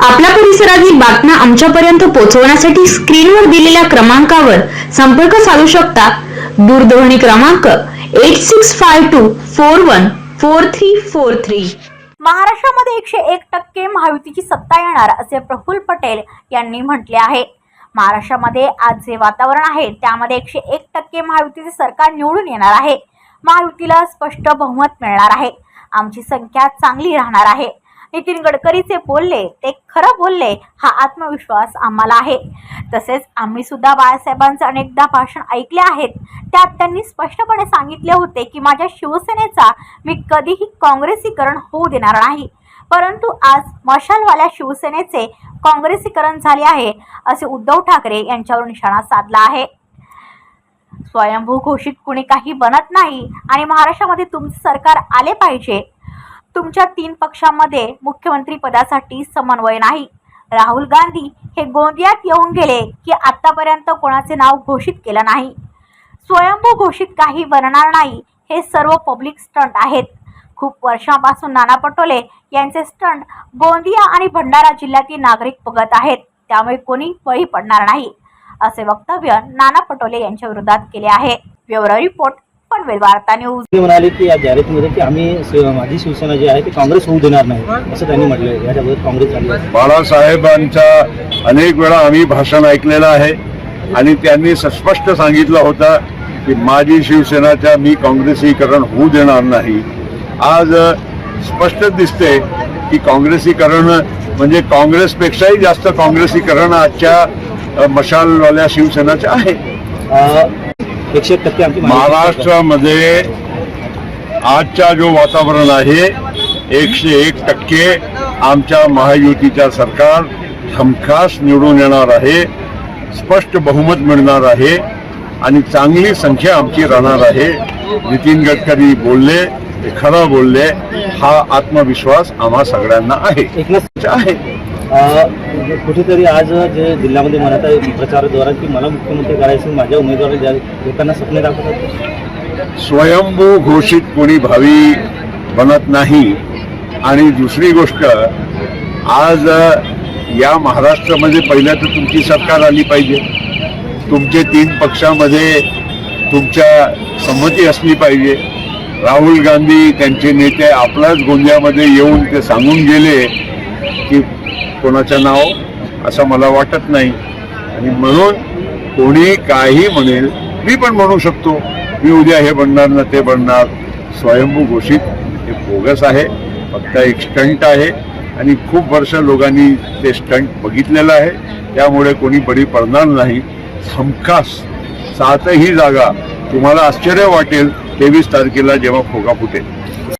आपल्या परिसरातील बातम्या आमच्यापर्यंत पोहोचवण्यासाठी स्क्रीनवर दिलेल्या क्रमांकावर संपर्क साधू शकता. दूरध्वनी क्रमांक eight six five two four one four three four three महाराष्ट्रामध्ये एकशे एक टक्के महायुतीची सत्ता येणार असे प्रफुल्ल पटेल यांनी म्हटले आहे. महाराष्ट्रामध्ये आज जे वातावरण आहे त्यामध्ये एकशे एक टक्के महायुतीचे सरकार निवडून येणार आहे. महायुतीला स्पष्ट बहुमत मिळणार आहे. आमची संख्या चांगली राहणार आहे. नितीन गडकरीचे बोलले ते खरं बोलले हा आत्मविश्वास आम्हाला आहे. तसेच आम्ही सुद्धा बाळासाहेबांचे अनेकदा भाषण ऐकले आहेत. त्यात त्यांनी स्पष्टपणे सांगितले होते की माझ्या शिवसेनेचा मी कधीही काँग्रेसीकरण होऊ देणार नाही. परंतु आज मशालवाल्या शिवसेनेचे काँग्रेसीकरण झाले आहे असे उद्धव ठाकरे यांच्यावर निशाणा साधला आहे. स्वयंभू घोषित कुणी काही बनत नाही आणि महाराष्ट्रामध्ये तुमचे सरकार आले पाहिजे तुमच्या तीन पक्षांमध्ये मुख्यमंत्री पदासाठी समन्वय नाही. राहुल गांधी हे गोंदियात येऊन गेले की आतापर्यंत कोणाचे नाव घोषित केलं नाही. स्वयंभू घोषित काही बनणार नाही हे सर्व पब्लिक स्टंट आहेत. खूप वर्षांपासून नाना पटोले यांचे स्टंट गोंदिया आणि भंडारा जिल्ह्यातील नागरिक बघत आहेत. त्यामुळे कोणी बळी पडणार नाही. असे वक्तव्य नाना पटोले यांच्या विरोधात केले आहे. ब्युरो रिपोर्ट पनवेल वार्ता न्यूज ते म्हणाले की या जाहिरातीमध्ये की आम्ही शिव- माझी शिवसेना जी आहे ती काँग्रेस होऊ देणार नाही असं त्यांनी म्हटलं याच्याबद्दल काँग्रेस झाली आहे. बाळासाहेबांचा अनेक वेळा आम्ही भाषण ऐकलेलं आहे आणि त्यांनी स्पष्ट सांगितलं होतं की माझी शिवसेनाच्या मी काँग्रेसीकरण होऊ देणार नाही. आज अ, स्पष्ट दिसते की काँग्रेसीकरण म्हणजे काँग्रेसपेक्षाही जास्त काँग्रेसीकरण आजच्या अ, मशालवाल्या शिवसेनाचे आहे. अं, एकशे एक टक्के आमची महाराष्ट्रामध्ये आजच्या जो वातावरण आहे एकशे एक टक्के आमच्या महायुतीच्या सरकार हमखास निवडून येणार आहे स्पष्ट बहुमत मिळणार आहे आणि चांगली संख्या आमची राहणार आहे. नितीन गडकरी बोलले ते खरं बोलले हा आत्मविश्वास आम्हा सगळ्यांना आहे. आहे. म्हणजे कुठेतरी आज जे जिल्ह्यामध्ये म्हणत आहे प्रचाराद्वारा की मला मुख्यमंत्री करायचं माझ्या उमेदवार ज्या लोकांना स्वप्न दाखवतात. स्वयंभू घोषित कोणी भावी बनत नाही. आणि दुसरी गोष्ट आज या महाराष्ट्रामध्ये पहिल्या तर तुमची सरकार आली पाहिजे. तुमचे तीन पक्षामध्ये तुमच्या संमती असली पाहिजे. राहुल गांधी त्यांचे नेते आपल्याच गोंदियामध्ये येऊन ते सांगून गेले. कोणाचं नाव असं मला वाटत नाही. आणि म्हणून कोणी काही म्हणेल मी पण म्हणू शकतो मी उद्या हे बनणार ना ते बनणार. स्वयंभू घोषित हे बोगस आहे फक्त एक स्टंट आहे. आणि खूप वर्ष लोकांनी ते स्टंट बघितलेलं आहे. त्यामुळे कोणी बळी पडणार नाही. हमखास सातही जागा तुम्हाला आश्चर्य वाटेल तेवीस तारखेला जेव्हा फोगा फुटेल.